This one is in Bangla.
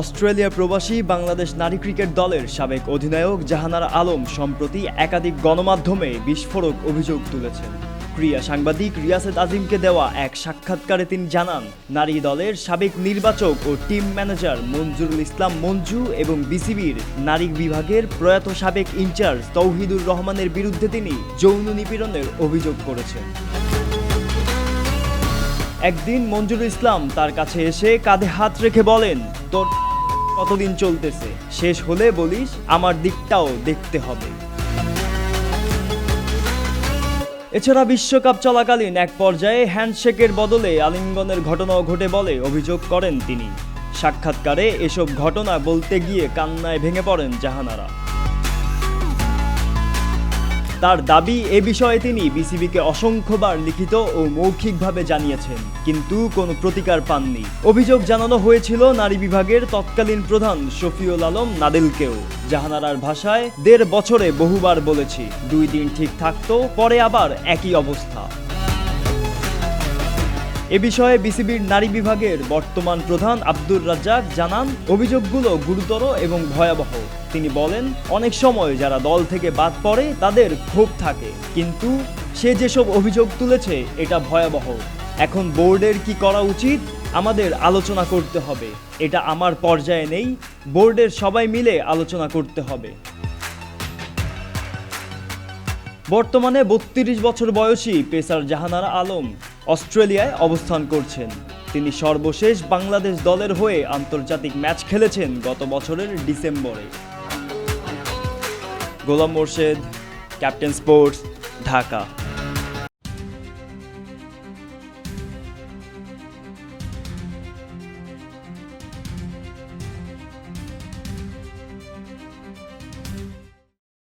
অস্ট্রেলিয়া প্রবাসী বাংলাদেশ নারী ক্রিকেট দলের সাবেক অধিনায়ক জাহানারা আলম সম্প্রতি একাধিক গণমাধ্যমে বিস্ফোরক অভিযোগ তুলেছেন। ক্রিয়া সাংবাদিক রিয়াসেদ আজিমকে দেওয়া এক সাক্ষাৎকারে তিনি জানান, নারী দলের সাবেক নির্বাচক ও টিম ম্যানেজার মঞ্জুরুল ইসলাম মঞ্জু এবং বিসিবির নারী বিভাগের প্রয়াত সাবেক ইনচার্জ তৌহিদুর রহমানের বিরুদ্ধে তিনি যৌন নিপীড়নের অভিযোগ করেছেন। একদিন মঞ্জুরুল ইসলাম তার কাছে এসে কাঁধে হাত রেখে বলেন, তোর কতদিন চলতেছে? শেষ হলে বলিস, আমার দিকটাও দেখতে হবে। এছাড়া বিশ্বকাপ চলাকালীন এক পর্যায়ে হ্যান্ডশেকের বদলে আলিঙ্গনের ঘটনাও ঘটে বলে অভিযোগ করেন তিনি। সাক্ষাৎকারে এসব ঘটনা বলতে গিয়ে কান্নায় ভেঙে পড়েন জাহানারা। তার দাবি, এ বিষয়ে তিনি বিসিবিকে অসংখ্যবার লিখিত ও মৌখিকভাবে জানিয়েছেন, কিন্তু কোনো প্রতিকার পাননি। অভিযোগ জানানো হয়েছিল নারী বিভাগের তৎকালীন প্রধান শফিউল আলম নাদেলকেও। জাহানারার ভাষায়, দেড় বছরে বহুবার বলেছি, দুই দিন ঠিক থাকতো, পরে আবার একই অবস্থা। এ বিষয়ে বিসিবির নারী বিভাগের বর্তমান প্রধান আব্দুর রাজ্জাক জানান, অভিযোগগুলো গুরুতর এবং ভয়াবহ। তিনি বলেন, অনেক সময় যারা দল থেকে বাদ পড়ে, তাদের ক্ষোভ থাকে। কিন্তু সে যেসব অভিযোগ তুলেছে, এটা ভয়াবহ। এখন বোর্ডের কি করা উচিত, আমাদের আলোচনা করতে হবে। এটা আমার পর্যায়ে নেই, বোর্ডের সবাই মিলে আলোচনা করতে হবে। বর্তমানে বত্রিশ বছর বয়সী পেসার জাহানারা আলম অস্ট্রেলিয়ায় অবস্থান করছেন। তিনি সর্বশেষ বাংলাদেশ দলের হয়ে আন্তর্জাতিক ম্যাচ খেলেছেন গত বছরের ডিসেম্বরে। Golam Morshed, captain sports, Dhaka.